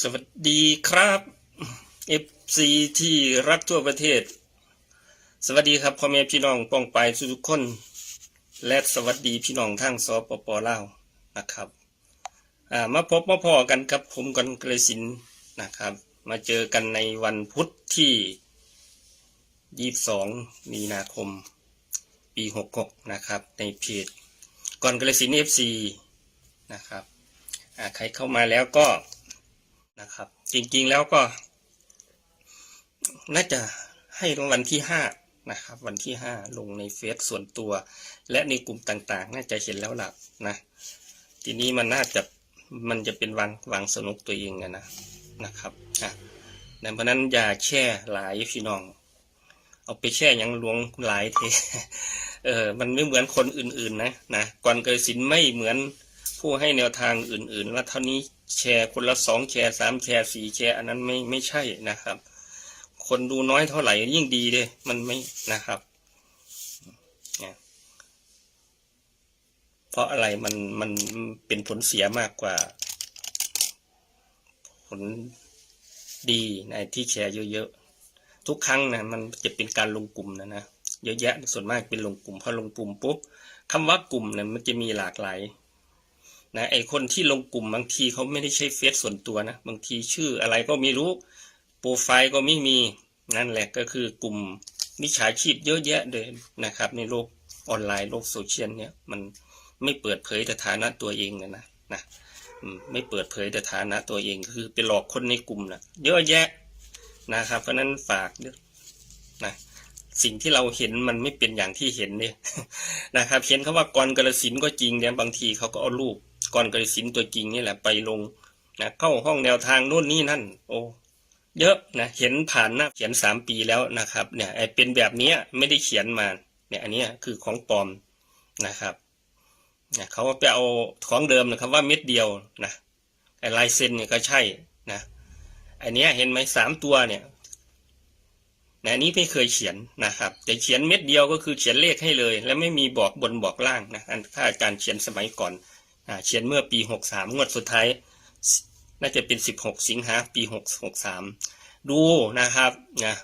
สวัสดีครับ FC ที่รักทั่วประเทศ สวัสดีครับพ่อแม่พี่น้องป้องไปทุกคน และสวัสดีพี่น้องทางสปปลาวนะครับมาพบมาพอกันกับผมกันเกรสินนะครับ มาเจอกันในวันพุธที่ 22 มีนาคม ปี 66 นะครับ ในเพจก่อนเกรสิน FC นะครับใครเข้ามาแล้วก็ นะครับ จริงๆแล้วก็ น่าจะให้รางวัลที่ห้านะครับ วันที่ห้าลงในเฟซส่วนตัว และในกลุ่มต่างๆ น่าจะเห็นแล้วล่ะนะ ทีนี้มันน่าจะมันจะเป็นวางวางสนุกตัวเองนะนะนะครับอะดังเพนั้นอย่าแช่หลายพี่น้อง เอาไปแช่ยังหลวงหลายเทเออมันไม่เหมือนคนอื่นๆ นะนะก่อนเกิดสินไม่เหมือน ผู้ให้แนวทางอื่นๆว่าเท่านี้แชร์คนละสองแชร์สามแชร์สี่แชร์อันนั้นไม่ไม่ใช่นะครับ คนดูน้อยเท่าไหร่ยิ่งดีเลยมันไม่นะครับเนี่ยเพราะอะไรมันมันเป็นผลเสียมากกว่า ผลดีในที่แชร์เยอะๆ ทุกครั้งนะมันจะเป็นการลงกลุ่มนะนะเยอะแยะส่วนมากเป็นลงกลุ่มพอลงกลุ่มปุ๊บคำว่ากลุ่มเนี่ยมันจะมีหลากหลาย นะไอคนที่ลงกลุ่มบางทีเขาไม่ได้ใช้เฟซส่วนตัวนะบางทีชื่ออะไรก็ไม่รู้โปรไฟล์ก็ไม่มีนั่นแหละก็คือกลุ่มมิจฉาชีพเยอะแยะเลยนะครับ ในโลกออนไลน์โลกโซเชียลเนี่ยมันไม่เปิดเผยสถานะตัวเองนะนะนะไม่เปิดเผยสถานะตัวเองคือไปหลอกคนในกลุ่มนะเยอะแยะนะครับ เพราะนั้นฝากด้วยนะสิ่งที่เราเห็นมันไม่เป็นอย่างที่เห็นเนี่ยนะครับ เห็นเขาว่ากรกระสินก็จริงเนี่ยบางทีเขาก็เอารูป ก่อนกระสินตัวจริงนี่แหละไปลงนะเข้าห้องแนวทางโน่นนี่นั่น โอ้เยอะนะเห็นผ่านหน้าเขียนสามปีแล้วนะครับ เนี่ยไอเป็นแบบนี้ไม่ได้เขียนมาเนี่ยอันนี้คือของปลอมนะครับเนี่ยเขาไปเอาของเดิมนะครับว่าเม็ดเดียวนะไอลายเซ็นเนี่ยก็ใช่นะอันเนี้ยเห็นไหมสามตัวเนี่ยนะอันนี้ไม่เคยเขียนนะครับ แต่เขียนเม็ดเดียวก็คือเขียนเลขให้เลย แล้วไม่มีบอกบนบอกล่างนะอันถ้าอาจารย์เขียนสมัยก่อน เขียนเมื่อปีหกสามงวดสุดท้าย น่าจะเป็นสิบหกสิงหาปีหกหกสามดูนะครับนะ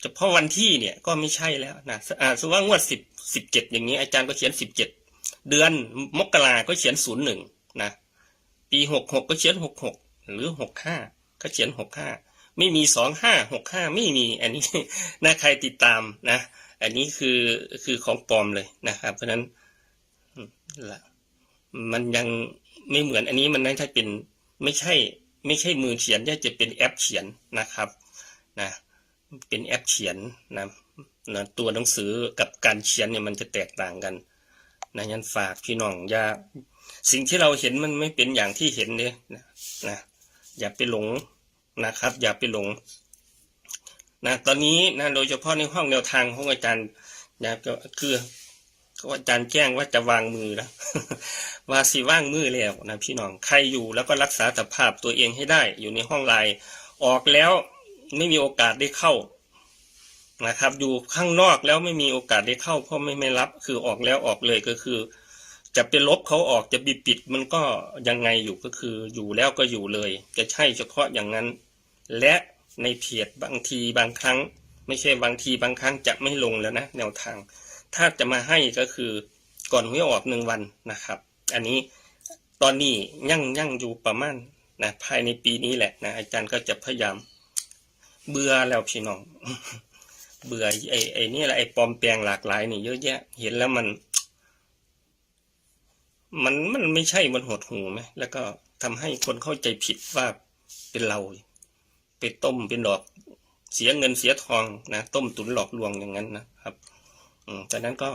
เฉพาะวันที่เนี่ยก็ไม่ใช่แล้วนะอ่าสมมติว่างวดสิบสิบเจ็ดอย่างนี้อาจารย์ก็เขียนสิบเจ็ดเดือนมกราก็เขียนศูนย์หนึ่งนะ ปีหกหกก็เขียนหกหกหรือหกห้าก็เขียนหกห้าไม่มีสองห้าหกห้าไม่มีอันนี้นะใครติดตามนะ อันนี้คือคือของปลอมเลยนะครับ เพราะนั้นอืมละ มันยังไม่เหมือนอันนี้มันน่าจะเป็นไม่ใช่ไม่ใช่มือเขียนน่าจะเป็นแอปเขียนนะครับนะเป็นแอปเขียนนะนะตัวหนังสือกับการเขียนเนี่ยมันจะแตกต่างกันนะยันฝากพี่น้องอย่าสิ่งที่เราเห็นมันไม่เป็นอย่างที่เห็นเนี่ยนะนะอย่าไปหลงนะครับ อย่าไปหลงนะตอนนี้นะโดยเฉพาะในห้องแนวทางของอาจารย์นะก็คือ ก็อาจารย์แจ้งว่าจะวางมือแล้วว่าสิว่างมือแล้วนะพี่น้องใครอยู่แล้วก็รักษาสภาพตัวเองให้ได้ อยู่ในห้องไลน์ออกแล้วไม่มีโอกาสได้เข้านะครับ อยู่ข้างนอกแล้วไม่มีโอกาสได้เข้า เพราะไม่ไม่รับ คือออกแล้วออกเลยก็คือ จะไปลบเขาออกจะบิดปิดมันก็ยังไงอยู่ก็คือ อยู่แล้วก็อยู่เลย จะใช่เฉพาะอย่างนั้น และในเพจบางทีบางครั้ง ไม่ใช่บางทีบางครั้งจะไม่ลงแล้วนะแนวทาง ถ้าจะมาให้ก็คือก่อนหวยออกหนึ่งวันนะครับ อันนี้ตอนนี้ยั่งยั่งอยู่ประมาณนะภายในปีนี้แหละนะอาจารย์ก็จะพยายาม เบื่อแล้วพี่น้อง เบื่อไอ้ไอ้นี่แหละไอ้ปลอมแปลงหลากหลายนี่เยอะแยะ เห็นแล้วมัน มันมันไม่ใช่มันหดหูไหมแล้วก็ทำให้คนเข้าใจผิดว่าเป็นเราไปต้มเป็นดอกเสียเงินเสียทองนะต้มตุนหลอกลวงอย่างนั้นนะครับ จากนั้นก็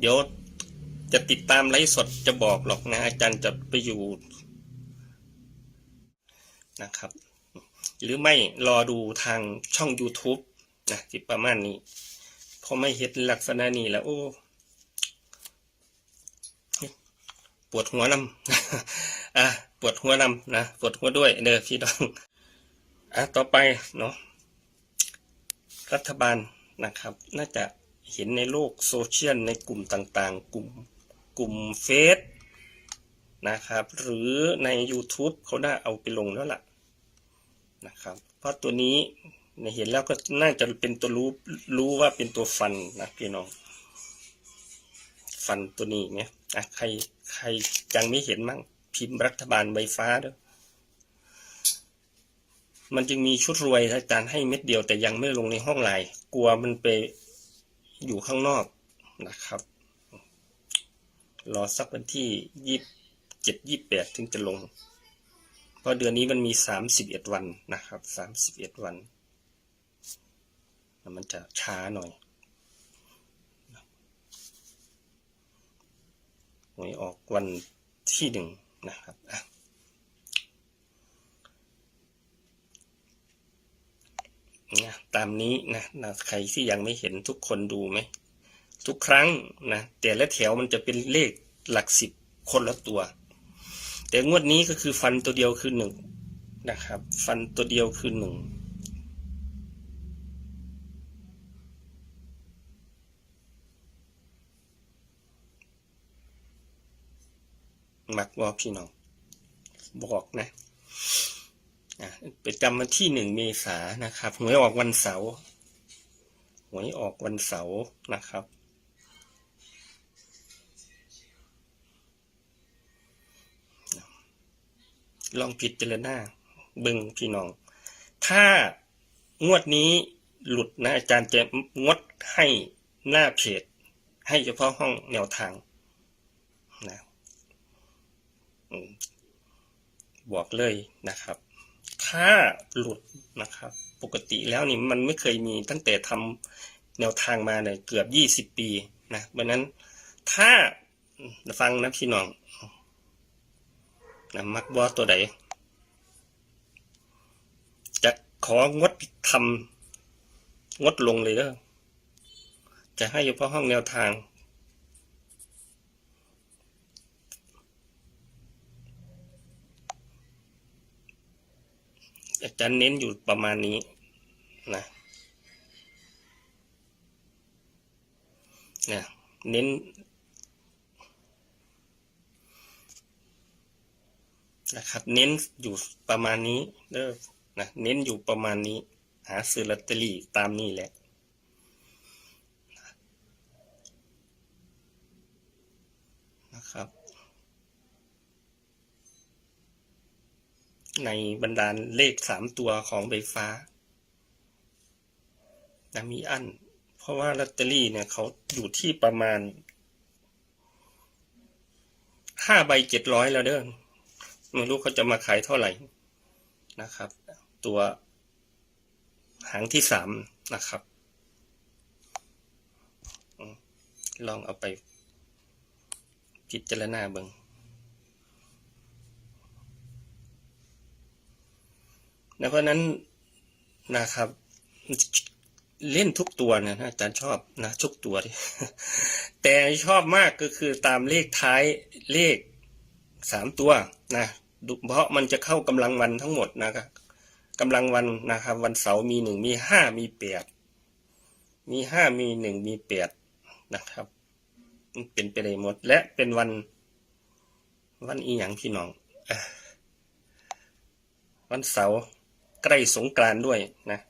เดี๋ยวจะติดตามไลฟ์สดจะบอกหรอกนะ อาจารย์จะไปอยู่นะครับ หรือไม่รอดูทางช่อง YouTube นะที่ประมาณนี้พอไม่เห็นลักษณะนี้แล้ว โอ้ปวดหัวนำอะปวดหัวนำนะปวดหัวด้วยเด้อพี่น้องอะต่อไปเนาะรัฐบาล นะครับ น่าจะเห็นในโลกโซเชียลในกลุ่มต่างๆ กลุ่มกลุ่มเฟซนะครับ หรือใน YouTube เขาได้เอาไปลงแล้วล่ะนะครับ เพราะตัวนี้เนี่ยเห็นแล้วก็น่าจะเป็นตัวรู้รู้ว่าเป็นตัวฟันนะพี่น้อง ฟันตัวนี้เนี่ยใครใครยังไม่เห็นมั่งพิมพ์รัฐบาลใบฟ้าด้วย มันจึงมีชุดรวยอาจารย์ให้เม็ดเดียวแต่ยังไม่ลงในห้องไลน์กลัวมันไปอยู่ข้างนอกนะครับ รอสักวันที่ยี่เจ็ดยี่แปดถึงจะลง เพราะเดือนนี้มันมีสามสิบเอ็ดวันนะครับสามสิบเอ็ดวัน มันจะช้าหน่อยหวยออกวันที่หนึ่งนะครับอะ นะตามนี้นะนะใครที่ยังไม่เห็นทุกคนดูไหมทุกครั้งนะแต่ละแถวมันจะเป็นเลขหลักสิบคนละตัว แต่งวดนี้ก็คือฟันตัวเดียวคือหนึ่งนะครับ ฟันตัวเดียวคือหนึ่งมักว่าพี่น้องบอกนะ อะเป็นจำวันที่หนึ่งเมษานะครับหวยออกวันเสาร์หวยออกวันเสาร์นะครับ ลองผิดเจรณาเบึงพี่น้อง ถ้างวดนี้หลุดนะอาจารย์จะงดให้หน้าเพจให้เฉพาะห้องแนวทางนะบอกเลยนะครับ ถ้าหลุดนะครับ ปกติแล้วนี่มันไม่เคยมีตั้งแต่ทำแนวทางมาเนี่ยเกือบยี่สิบปีนะเพราะนั้นถ้าฟังนะพี่น้องนะมักบอตัวใดจะของดทำงดลงเลยเด้อจะให้เฉพาะห้องแนวทาง อาจารย์เน้นอยู่ประมาณนี้นะเนี่ยเน้น นะครับ เน้นอยู่ประมาณนี้เด้อนะเน้นอยู่ประมาณนี้ หาซื้อลอตเตอรี่ตามนี้แหละนะครับ ในบรรดาลเลขสามตัวของใบฟ้านะมีอัน เพราะว่าลอตเตอรี่เนี่ยเขาอยู่ที่ประมาณห้าใบเจ็ดร้อยแล้วเด้อไม่รู้เขาจะมาขายเท่าไหร่นะครับ ตัวหางที่สามนะครับ ลองเอาไปพิจารณาเบิง นะเพราะนั้นนะครับ เล่นทุกตัวนะอาจารย์ชอบนะทุกตัว แต่ชอบมากก็คือตามเลขท้ายเลขสามตัวนะเพราะมันจะเข้ากำลังวันทั้งหมดนะครับกำลังวันนะครับ วันเสาร์มีหนึ่งมีห้ามีแปดมีห้ามีหนึ่งมีแปดนะครับมันเป็นไปได้หมด และเป็นวัน วันอีหยังพี่น้องวันเสาร์ ใกล้สงกรานด้วยนะ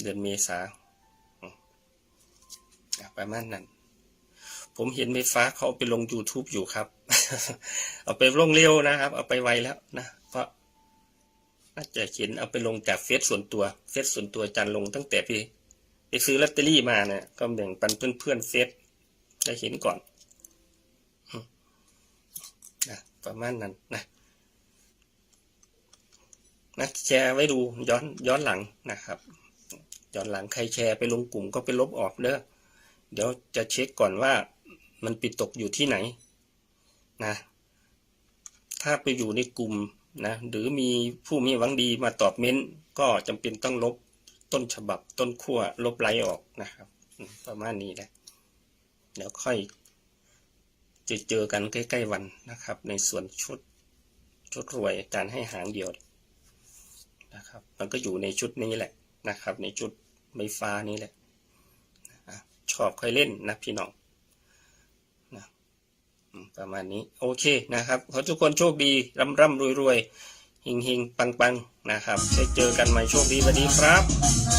เดือนเมษาอืมอะประมาณนั้น ผมเห็นไฟฟ้าเขาเอาไปลง YouTube อยู่ครับ เอาไปลงเร็วนะครับ เอาไปไวแล้วนะ เพราะน่าจะเขียนเอาไปลงจากเฟซส่วนตัว เฟซส่วนตัวจันลงตั้งแต่พี่ไปซื้อลอตเตอรี่มาเนี่ยก็แบ่งปันเพื่อนๆเฟซได้เห็นก่อนนะประมาณนั้นนะ นะแชร์ไว้ดูย้อนย้อนหลังนะครับ ย้อนหลังใครแชร์ไปลงกลุ่มก็ไปลบออกเด้อเดี๋ยวจะเช็คก่อนว่ามันไปตกอยู่ที่ไหนนะถ้าไปอยู่ในกลุ่มนะหรือมีผู้มีหวังดีมาตอบเม้นก็จำเป็นต้องลบต้นฉบับต้นขั้วลบไลค์ออกนะครับ ประมาณนี้แหละเดี๋ยวค่อยจะเจอกันใกล้ ๆ วันนะครับ ในส่วนชุดชุดรวยอาจารย์ให้หางเดียว นะครับ มันก็อยู่ในชุดนี้แหละนะครับ ในชุดไม้ฟ้านี้แหละอะชอบค่อยเล่นนะพี่น้องนะประมาณนี้โอเคนะครับ ขอทุกคนโชคดีร่ำร่ำรวยรวยหิงหิงปังปังนะครับได้เจอกันใหม่โชคดีสวัสดีครับ